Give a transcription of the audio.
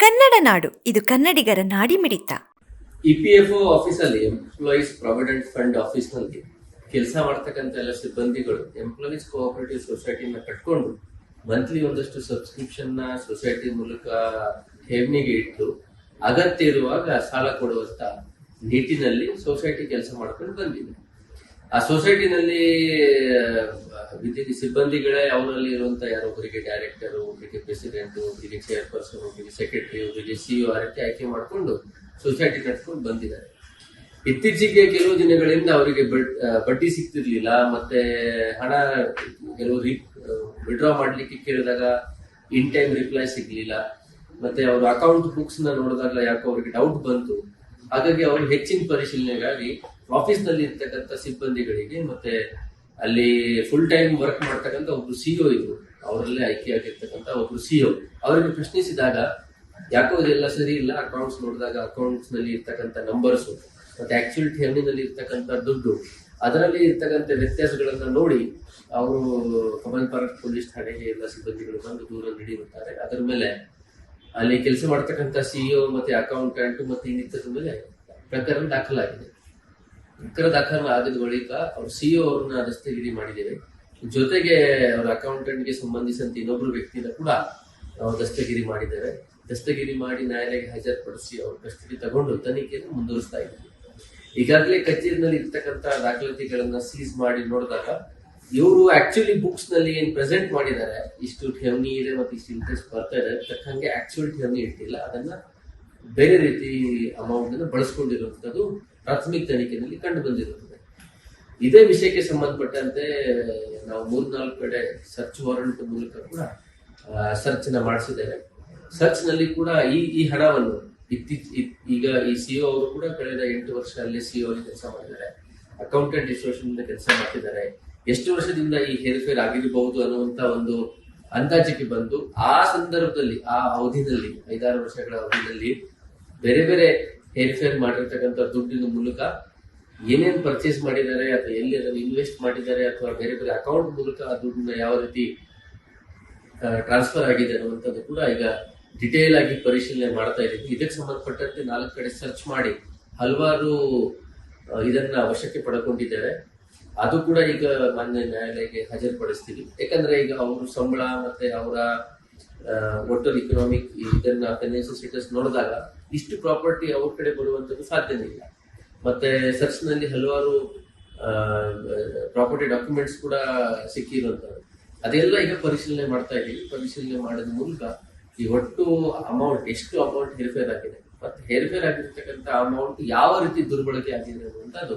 ಕನ್ನಡ ನಾಡು, ಇದು ಕನ್ನಡಿಗರ ನಾಡಿಮಿಡಿತ. ಇ ಪಿ ಎಫ್ ಒ ಆಫೀಸಲ್ಲಿ ಎಂಪ್ಲಾಯೀಸ್ ಪ್ರಾವಿಡೆಂಟ್ ಫಂಡ್ ಆಫೀಸ್ನಲ್ಲಿ ಕೆಲಸ ಮಾಡ್ತಕ್ಕಂಥ ಎಲ್ಲ ಸಿಬ್ಬಂದಿಗಳು ಎಂಪ್ಲಾಯೀಸ್ ಕೋಆಪರೇಟಿವ್ ಸೊಸೈಟಿನ ಕಟ್ಕೊಂಡು ಮಂತ್ಲಿ ಒಂದಷ್ಟು ಸಬ್ಸ್ಕ್ರಿಪ್ಷನ್ನ ಸೊಸೈಟಿ ಮೂಲಕ ಠೇವಣಿಗೆ ಇಟ್ಟು ಅಗತ್ಯ ಇರುವಾಗ ಸಾಲ ಕೊಡುವಂತ ನಿಟ್ಟಿನಲ್ಲಿ ಸೊಸೈಟಿ ಕೆಲಸ ಮಾಡ್ಕೊಂಡು ಬಂದಿದೆ. ಆ ಸೊಸೈಟಿನಲ್ಲಿ ವಿದ್ಯುತ್ ಸಿಬ್ಬಂದಿಗಳೇ ಅವರಲ್ಲಿ ಇರುವಂತ ಯಾರೊಬ್ಬರಿಗೆ ಡೈರೆಕ್ಟರ್ ಒಬ್ಬರಿಗೆ ಪ್ರೆಸಿಡೆಂಟ್ ಒಬ್ಬರಿಗೆ ಚೇರ್ಪರ್ಸನ್ ಒಬ್ಬರಿಗೆ ಸೆಕ್ರೆಟರಿ ಒಬ್ಬರಿಗೆ ಸಿಇಒ ಆ ರೀತಿ ಆಯ್ಕೆ ಮಾಡಿಕೊಂಡು ಸೊಸೈಟಿ ಕಟ್ಕೊಂಡು ಬಂದಿದ್ದಾರೆ. ಇತ್ತೀಚೆಗೆ ಕೆಲವು ದಿನಗಳಿಂದ ಅವರಿಗೆ ಬಡ್- ಬಡ್ಡಿ ಸಿಗ್ತಿರ್ಲಿಲ್ಲ ಮತ್ತೆ ಹಣ ಕೆಲವು ವಿಡ್ರಾ ಮಾಡ್ಲಿಕ್ಕೆ ಕೇಳಿದಾಗ ಇನ್ ಟೈಮ್ ರಿಪ್ಲೈ ಸಿಗ್ಲಿಲ್ಲ. ಮತ್ತೆ ಅವ್ರ ಅಕೌಂಟ್ ಬುಕ್ಸ್ನ ನೋಡಿದಾಗ ಯಾಕೋ ಅವರಿಗೆ ಡೌಟ್ ಬಂತು. ಹಾಗಾಗಿ ಅವರು ಹೆಚ್ಚಿನ ಪರಿಶೀಲನೆಗಾಗಿ ಆಫೀಸ್ನಲ್ಲಿ ಇರ್ತಕ್ಕಂಥ ಸಿಬ್ಬಂದಿಗಳಿಗೆ ಮತ್ತೆ ಅಲ್ಲಿ ಫುಲ್ ಟೈಮ್ ವರ್ಕ್ ಮಾಡ್ತಕ್ಕಂಥ ಒಬ್ರು ಸಿಇಒ ಇದ್ರು. ಅವರಲ್ಲೇ ಆಯ್ಕೆ ಆಗಿರ್ತಕ್ಕಂಥ ಒಬ್ರು ಸಿಇಒ ಅವರಿಗೆ ಪ್ರಶ್ನಿಸಿದಾಗ, ಯಾಕೋ ಇದೆಲ್ಲ ಸರಿ ಇಲ್ಲ ಅಕೌಂಟ್ಸ್ ನೋಡಿದಾಗ ಅಕೌಂಟ್ಸ್ನಲ್ಲಿ ಇರ್ತಕ್ಕಂಥ ನಂಬರ್ಸ್ ಮತ್ತೆ ಆಕ್ಚುಲ್ ಠೇವಣಿನಲ್ಲಿ ಇರ್ತಕ್ಕಂಥ ದುಡ್ಡು, ಅದರಲ್ಲಿ ಇರ್ತಕ್ಕಂಥ ವ್ಯತ್ಯಾಸಗಳನ್ನ ನೋಡಿ ಅವರು ಕಮಲ್ ಪಾರ್ಕ್ ಪೊಲೀಸ್ ಠಾಣೆಗೆ ಎಲ್ಲ ಸಿಬ್ಬಂದಿಗಳು ಬಂದು ದೂರ ನೀಡಿರುತ್ತಾರೆ ಅದರ ಮೇಲೆ ಅಲ್ಲಿ ಕೆಲಸ ಮಾಡ್ತಕ್ಕಂಥ ಸಿಇಒ ಮತ್ತೆ ಅಕೌಂಟೆಂಟ್ ಮತ್ತೆ ಇನ್ನಿತರ ಮೇಲೆ ಪ್ರಕರಣ ದಾಖಲಾಗಿದೆ. ಪ್ರಕರಣ ದಾಖಲು ಆಗಿದ ಬಳಿಕ ಅವ್ರ ಸಿಇಒ ಅವ್ರನ್ನ ದಸ್ತಗಿರಿ ಮಾಡಿದ್ದೇವೆ. ಜೊತೆಗೆ ಅವರ ಅಕೌಂಟೆಂಟ್ಗೆ ಸಂಬಂಧಿಸಿದಂತ ಇನ್ನೊಬ್ರು ವ್ಯಕ್ತಿನ ಕೂಡ ದಸ್ತಗಿರಿ ಮಾಡಿದ್ದಾರೆ. ದಸ್ತಗಿರಿ ಮಾಡಿ ನ್ಯಾಯಾಲಯಕ್ಕೆ ಹಾಜರುಪಡಿಸಿ ಅವ್ರ ಕಸ್ಟಡಿ ತಗೊಂಡು ತನಿಖೆಯನ್ನು ಮುಂದುವರಿಸ್ತಾ ಇದ್ದೀವಿ ಈಗಾಗಲೇ ಕಚೇರಿನಲ್ಲಿ ಇರ್ತಕ್ಕಂಥ ದಾಖಲಾತಿಗಳನ್ನ ಸೀಸ್ ಮಾಡಿ ನೋಡಿದಾಗ ಇವರು ಆಕ್ಚುಲಿ ಬುಕ್ಸ್ನಲ್ಲಿ ಏನ್ ಪ್ರೆಸೆಂಟ್ ಮಾಡಿದ್ದಾರೆ ಇಷ್ಟು ಠೇವಣಿ ಇದೆ ಮತ್ತೆ ಇಷ್ಟು ಇಂಟ್ರೆಸ್ಟ್ ಬರ್ತಾ ಇದೆ ತಕ್ಕಂಗೆ ಆಕ್ಚುಲ್ ಠೇವಣಿ ಇಟ್ಟಿಲ್ಲ. ಅದನ್ನ ಬೇರೆ ರೀತಿ ಅಮೌಂಟ್ ಅನ್ನು ಬಳಸ್ಕೊಂಡಿರುವಂತದ್ದು ಪ್ರಾಥಮಿಕ ತನಿಖೆಯಲ್ಲಿ ಕಂಡು ಬಂದಿರುತ್ತದೆ. ಇದೇ ವಿಷಯಕ್ಕೆ ಸಂಬಂಧಪಟ್ಟಂತೆ ನಾವು ಮೂರ್ನಾಲ್ಕು ಕಡೆ ಸರ್ಚ್ ವಾರಂಟ್ ಮೂಲಕ ಕೂಡ ಸರ್ಚ್ನ ಮಾಡಿಸಿದ್ದೇವೆ. ಸರ್ಚ್ನಲ್ಲಿ ಕೂಡ ಈ ಈ ಹಣವನ್ನು ಇತ್ತೀಚ ಈಗ ಈ ಸಿಒ ಅವರು ಕೂಡ ಕಳೆದ ಎಂಟು ವರ್ಷ ಅಲ್ಲಿ ಸಿಒ ಕೆಲಸ ಮಾಡಿದ್ದಾರೆ. ಅಕೌಂಟೆಂಟ್ ಅಸೋಸಿಯೇಷನ್ ಕೆಲಸ ಮಾಡ್ತಿದ್ದಾರೆ. ಎಷ್ಟು ವರ್ಷದಿಂದ ಈ ಹೇರ್ಫೇರ್ ಆಗಿರಬಹುದು ಅನ್ನುವಂತ ಒಂದು ಅಂದಾಜಿಗೆ ಬಂದು ಆ ಸಂದರ್ಭದಲ್ಲಿ, ಆ ಅವಧಿನಲ್ಲಿ, ಐದಾರು ವರ್ಷಗಳ ಅವಧಿನಲ್ಲಿ ಬೇರೆ ಬೇರೆ ಹೇರ್ಫೇರ್ ಮಾಡಿರ್ತಕ್ಕಂಥ ದುಡ್ಡಿನ ಮೂಲಕ ಏನೇನ್ ಪರ್ಚೇಸ್ ಮಾಡಿದ್ದಾರೆ ಅಥವಾ ಎಲ್ಲಿ ಅದನ್ನು ಇನ್ವೆಸ್ಟ್ ಮಾಡಿದ್ದಾರೆ ಅಥವಾ ಬೇರೆ ಬೇರೆ ಅಕೌಂಟ್ ಮೂಲಕ ಆ ದುಡ್ಡನ್ನ ಯಾವ ರೀತಿ ಟ್ರಾನ್ಸ್ಫರ್ ಆಗಿದೆ ಅನ್ನುವಂಥದ್ದು ಕೂಡ ಈಗ ಡಿಟೇಲ್ ಆಗಿ ಪರಿಶೀಲನೆ ಮಾಡ್ತಾ ಇದ್ದೀವಿ. ಇದಕ್ಕೆ ಸಂಬಂಧಪಟ್ಟಂತೆ ನಾಲ್ಕು ಕಡೆ ಸರ್ಚ್ ಮಾಡಿ ಹಲವಾರು ಇದನ್ನ ವಶಕ್ಕೆ ಪಡ್ಕೊಂಡಿದ್ದೇವೆ ಅದು ಕೂಡ ಈಗ ಮಾನ್ಯ ನ್ಯಾಯಾಲಯಕ್ಕೆ ಹಾಜರುಪಡಿಸ್ತೀವಿ. ಯಾಕಂದ್ರೆ ಈಗ ಅವರು ಸಂಬಳ ಮತ್ತೆ ಅವರ ಒಟ್ಟು ಇಕನಾಮಿಕ್ ಇದನ್ನ ಫೈನಾನ್ಷಿಯಲ್ ಸ್ಟೇಟಸ್ ನೋಡಿದಾಗ ಇಷ್ಟು ಪ್ರಾಪರ್ಟಿ ಅವ್ರ ಕಡೆ ಬರುವಂತದ್ದು ಸಾಧ್ಯನೇ ಇಲ್ಲ. ಮತ್ತೆ ಸರ್ಚ್ನಲ್ಲಿ ಹಲವಾರು ಪ್ರಾಪರ್ಟಿ ಡಾಕ್ಯುಮೆಂಟ್ಸ್ ಕೂಡ ಸಿಕ್ಕಿರುವಂತದ್ದು. ಅದೆಲ್ಲ ಈಗ ಪರಿಶೀಲನೆ ಮಾಡ್ತಾ ಇದ್ದೀವಿ. ಪರಿಶೀಲನೆ ಮಾಡಿದ ಮೂಲಕ ಈ ಒಟ್ಟು ಅಮೌಂಟ್ ಎಷ್ಟು ಅಮೌಂಟ್ ಹೇರ್ಫೇರ್ ಆಗಿದೆ. ಮತ್ತೆ ಹೇರ್ಫೇರ್ ಆಗಿರ್ತಕ್ಕಂಥ ಅಮೌಂಟ್ ಯಾವ ರೀತಿ ದುರ್ಬಳಕೆ ಆಗಿದೆ ಅನ್ನುವಂಥದ್ದು